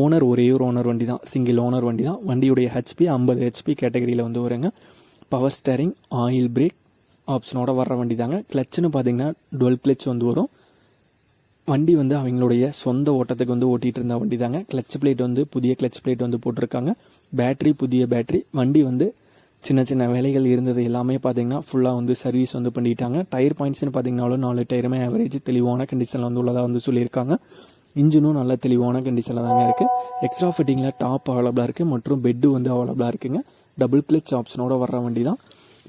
Owner ஒரே ஒரு owner வண்டி தான் சிங்கிள் ஓனர் வண்டி தான். வண்டியுடைய ஹெச்பி ஐம்பது ஹெச்பி கேட்டகரியில் வந்து வருங்க. பவர் ஸ்டேரிங் ஆயில் பிரேக் ஆப்ஷனோட வர்ற வண்டி தாங்க. கிளச்சுன்னு பார்த்தீங்கன்னா டுவெல் கிளச் வந்து வரும். வண்டி வந்து அவங்களுடைய சொந்த ஓட்டத்துக்கு வந்து ஓட்டிகிட்டு இருந்த வண்டி தாங்க. கிளச் பிளேட் வந்து புதிய கிளச் பிளேட் வந்து போட்டிருக்காங்க. பேட்ரி புதிய பேட்ரி வண்டி வந்து சின்ன சின்ன வேலைகள் இருந்தது எல்லாமே பார்த்தீங்கன்னா ஃபுல்லாக வந்து சர்வீஸ் வந்து பண்ணிட்டாங்க. டயர் பாயிண்ட்ஸ்னு பார்த்தீங்கன்னாலும் நாலு டயருமே ஆவரேஜ் தெளிவான கண்டிஷனில் வந்து உள்ளதாக வந்து சொல்லியிருக்காங்க. இன்ஜினும் நல்ல தெளிவான கண்டிஷனில் தாங்க இருக்குது எக்ஸ்ட்ரா ஃபிட்டிங்கில் டாப் அவைலபிளாக இருக்குது மற்றும் பெட்டு வந்து அவைலபிளாக இருக்குங்க. டபுள் கிளச் ஆப்ஷனோட வர்ற வண்டி தான்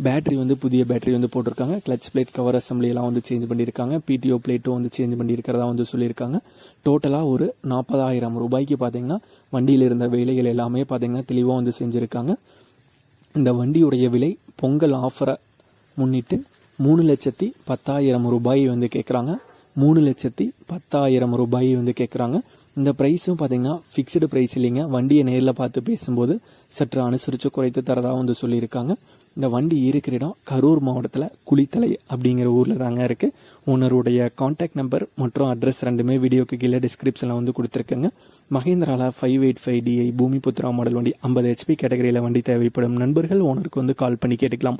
பேட்டரி வந்து புதிய பேட்டரி வந்து போட்டிருக்காங்க. கிளச் பிளேட் கவர் அசம்பிளியெல்லாம் வந்து சேஞ்ச் பண்ணியிருக்காங்க. பிடிஓ பிளேட்டும் வந்து சேஞ்ச் பண்ணியிருக்கிறதா வந்து சொல்லியிருக்காங்க. டோட்டலாக ஒரு நாற்பதாயிரம் ரூபாய்க்கு பார்த்தீங்கன்னா வண்டியில் இருந்த வேலைகள் எல்லாமே பார்த்தீங்கன்னா தெளிவாக வந்து செஞ்சுருக்காங்க. இந்த வண்டியுடைய விலை பொங்கல் ஆஃபரை முன்னிட்டு மூணு லட்சத்தி பத்தாயிரம் ரூபாய் வந்து கேட்குறாங்க மூணு லட்சத்தி பத்தாயிரம் ரூபாய் வந்து கேட்குறாங்க இந்த ப்ரைஸும் பார்த்தீங்கன்னா ஃபிக்ஸ்டு ப்ரைஸ் இல்லைங்க. வண்டியை நேரில் பார்த்து பேசும்போது சற்று அனுசரித்து குறைத்து தரதாக வந்து சொல்லியிருக்காங்க. இந்த வண்டி இருக்கிற இடம் கரூர் மாவட்டத்தில் குளித்தலை அப்படிங்கிற ஊரில் தாங்க இருக்குது ஓனருடைய காண்டாக்ட் நம்பர் மற்றும் அட்ரஸ் ரெண்டுமே வீடியோக்கு கீழே டிஸ்கிரிப்ஷனில் வந்து கொடுத்துருக்கேங்க. மகேந்திராவில் five eight five DI Bhoomi Putra model வண்டி ஐம்பது ஹெச்பி கேட்டகரியில் வண்டி தேவைப்படும். நண்பர்கள் ஓனருக்கு வந்து கால் பண்ணி கேட்டுக்கலாம்.